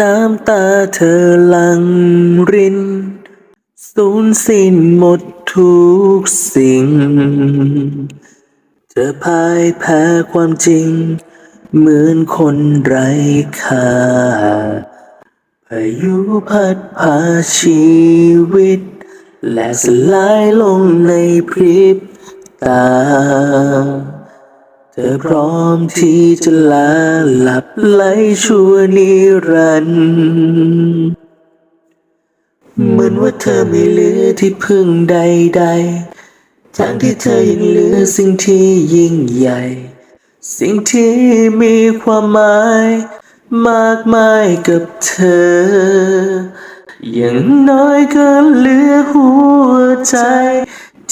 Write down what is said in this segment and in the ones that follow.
น้ำตาเธอหลั่งริน สูญสิ้นหมดทุกสิ่ง เธอพ่ายแพ้ความจริง เหมือนคนไร้ค่าพายุพัดพาชีวิต และสลายลงในพริบตา เธอพร้อมที่จะลาหลับไหลชั่วนิรันดร์เหมือนว่าเธอไม่เหลือที่พึ่งใด ๆ ทั้งที่เธอยังเหลือสิ่งที่ยิ่งใหญ่ สิ่งที่มีความหมาย มากมายกับเธอ อย่างน้อยก็เหลือหัวใจ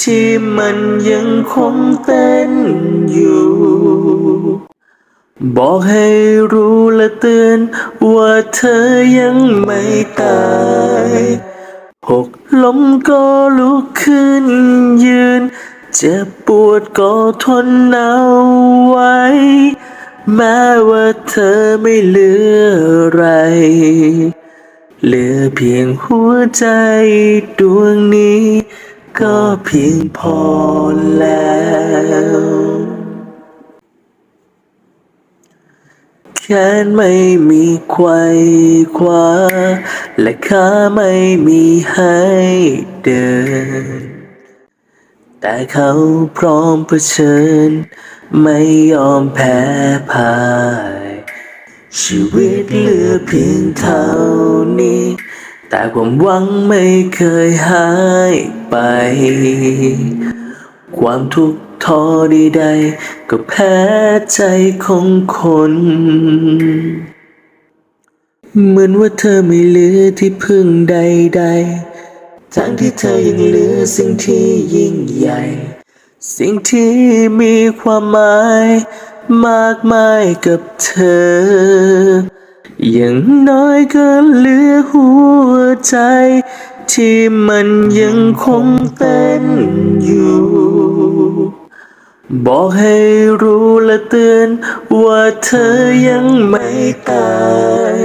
ที่มันยังคงเต้นอยู่ บอกให้รู้และเตือนว่าเธอยังไม่ตายหกล้มก็ลุกขึ้นยืน เจ็บปวดก็ทนเอาไว้ แม้ว่าเธอไม่เหลืออะไร เหลือเพียงหัวใจดวงนี้ ก็เพียงพอแล้ว แขนไม่มีไขว้คว้า และขาไม่มีให้เดิน แต่เขาพร้อมเผชิญ ไม่ยอมแพ้พ่าย ชีวิตเหลือเพียงเท่านี้ แต่ความหวังไม่เคยหายไป ความทุกข์ท้อใดๆก็แพ้ใจของคน เหมือนว่าเธอไม่เหลือที่พึ่งใดๆ ทั้งที่เธอยังเหลือสิ่งที่ยิ่งใหญ่ สิ่งที่มีความหมายมากมายกับเธอ อย่างน้อยก็เหลือหัวใจ ที่มันยังคงเต้นอยู่ บอกให้รู้และเตือน ว่าเธอยังไม่ตาย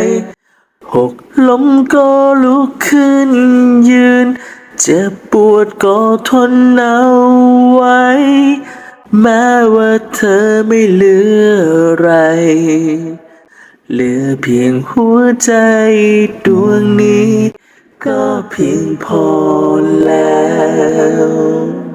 หกล้มก็ลุกขึ้นยืน เจ็บปวดก็ทนเอาไว้ แม้ว่าเธอไม่เหลืออะไร เหลือเพียงหัวใจดวงนี้ ก็เพียงพอแล้ว